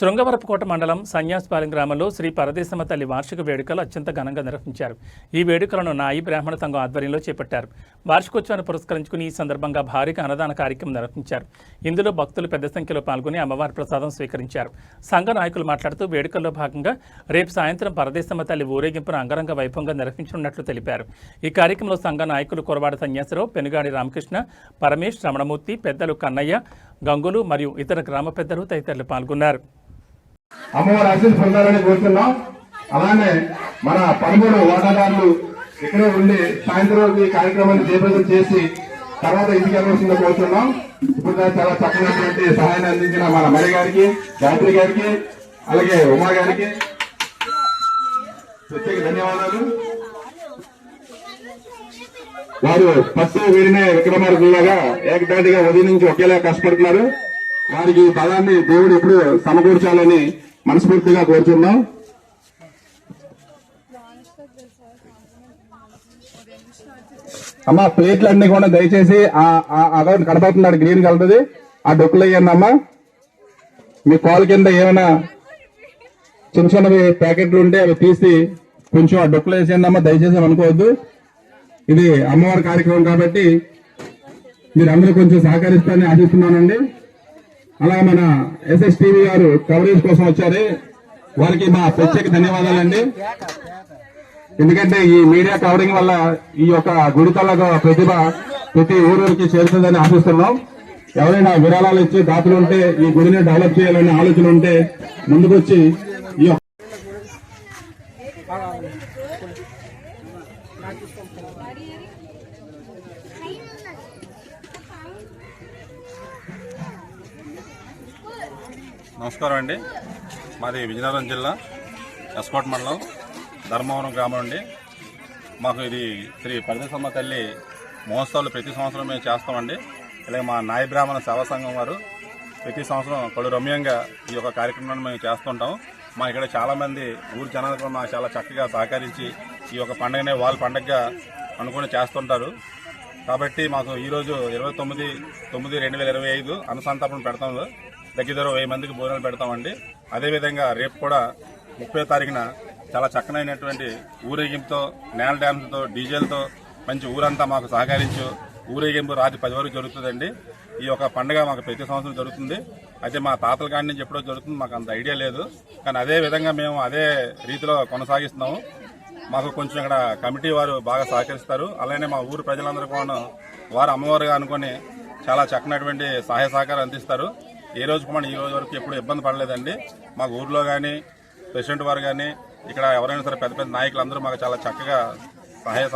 శృంగవరపుకోట మండలం సన్యాసిపాలెం గ్రామంలో శ్రీ పరదేశమ్మ తల్లి వార్షిక వేడుకలు అత్యంత ఘనంగా నిర్వహించారు. ఈ వేడుకలను నాయి బ్రాహ్మణ సంఘం ఆధ్వర్యంలో చేపట్టారు. వార్షికోత్సవాన్ని పురస్కరించుకుని ఈ సందర్భంగా భారీగా అన్నదాన కార్యక్రమం నిర్వహించారు. ఇందులో భక్తులు పెద్ద సంఖ్యలో పాల్గొని అమ్మవారి ప్రసాదం స్వీకరించారు. సంఘ నాయకులు మాట్లాడుతూ వేడుకల్లో భాగంగా రేపు సాయంత్రం పరదేశమ్మ తల్లి ఊరేగింపును అంగరంగ వైభవంగా నిర్వహించనున్నట్లు తెలిపారు. ఈ కార్యక్రమంలో సంఘ నాయకులు కురవాడ సన్యాసరావు పెనుగాడి రామకృష్ణ పరమేష్ రమణమూర్తి పెద్దలు కన్నయ్య గంగులు మరియు ఇతర గ్రామ పెద్దలు తదితరులు పాల్గొన్నారు. అమ్మవారి ఆశీస్ పొందాలని కోరుతున్నాం. అలానే మన పదమూడు వాటాదారులు ఇక్కడే ఉండి సాయంత్రం ఈ కార్యక్రమాన్ని చేపట్టం చేసి తర్వాత ఇంటికి వెళ్ళవలసిందో కోరుతున్నాం. ఇప్పుడు చాలా చక్కనటువంటి సహాయాన్ని అందించిన మన మరి గారికి గాయత్రి గారికి అలాగే ఉమా గారికి ప్రత్యేక ధన్యవాదాలు. వారు పట్టు వీరినే విక్రమార్కులాగా ఏకదాటిగా ఉదయం నుంచి ఒకేలా కష్టపడుతున్నారు. వారికి ఈ పదాన్ని దేవుడు ఎప్పుడు సమకూర్చాలని మనస్ఫూర్తిగా కోరుతున్నాం అమ్మా ప్లేట్లన్నీ కూడా దయచేసి ఆ అకౌంట్ కనపడుతున్నాడు గ్రీన్ కలర్ది ఆ డొక్కులు వేయండి అమ్మా. మీ కాల్ కింద ఏమైనా చిన్న చిన్నవి ప్యాకెట్లు ఉంటే అవి తీసి కొంచెం ఆ డొక్కులు వేసేయండి అమ్మా. దయచేసి అనుకోవద్దు. ఇది అమ్మవారి కార్యక్రమం కాబట్టి మీరు అందరూ కొంచెం సహకరిస్తారని ఆశిస్తున్నానండి. అలా మన ఎస్ఎస్ టీవీ గారు కవరేజ్ కోసం వచ్చారు. వారికి మా ప్రత్యేక ధన్యవాదాలండి. ఎందుకంటే ఈ మీడియా కవరింగ్ వల్ల ఈ యొక్క గుడితల ప్రతిభ ప్రతి ఊరికి చేరుతుందని ఆశిస్తున్నాం. ఎవరైనా విరాళాలు ఇచ్చి దాతలు ఉంటే ఈ గుడిని డెవలప్ చేయాలనే ఆలోచన ఉంటే ముందుకొచ్చి ఈ యొక్క నమస్కారం అండి. మాది విజయనగరం జిల్లా ఎస్కోట్ మండలం ధర్మవరం గ్రామం అండి. మాకు ఇది శ్రీ పరదేశమ్మ తల్లి మహోత్సవాలు ప్రతి సంవత్సరం మేము చేస్తామండి. అలాగే మా నాయ బ్రాహ్మణ సేవా సంఘం వారు ప్రతి సంవత్సరం కడు రమ్యంగా ఈ యొక్క కార్యక్రమాన్ని మేము చేస్తుంటాం. మా ఇక్కడ చాలామంది ఊరు జనాలు కూడా మాకు చాలా చక్కగా సహకరించి ఈ యొక్క పండుగనే వాళ్ళ పండుగగా అనుకుని చేస్తుంటారు. కాబట్టి మాకు ఈరోజు ఇరవై తొమ్మిది తొమ్మిది రెండు వేల ఇరవై ఐదు అనుసంతాపన పెడతాం. దగ్గర వెయ్యి మందికి భోజనాలు పెడతామండి. అదేవిధంగా రేపు కూడా ముప్పై తారీఖున చాలా చక్కనైనటువంటి ఊరేగింపుతో నేల డ్యామ్స్తో డీజేలతో మంచి ఊరంతా మాకు సహకరించు. ఊరేగింపు రాత్రి పది వరకు జరుగుతుందండి. ఈ యొక్క పండుగ మాకు ప్రతి సంవత్సరం జరుగుతుంది. అయితే మా తాతల కాడి నుంచి ఎప్పుడో జరుగుతుంది మాకు అంత ఐడియా లేదు. కానీ అదే విధంగా మేము అదే రీతిలో కొనసాగిస్తున్నాము. మాకు కొంచెం ఇక్కడ కమిటీ వారు బాగా సహకరిస్తారు. అలానే మా ఊరు ప్రజలందరూ కూడా వారు అమ్మవారుగా అనుకొని చాలా చక్కనటువంటి సహాయ సహకారం అందిస్తారు. ఏ రోజు కూడా ఈ రోజు వరకు ఎప్పుడు ఇబ్బంది పడలేదండి. మా ఊర్లో కానీ ప్రెసిడెంట్ వారు కానీ ఇక్కడ ఎవరైనా సరే పెద్ద పెద్ద నాయకులు అందరూ మాకు చాలా చక్కగా సహాయ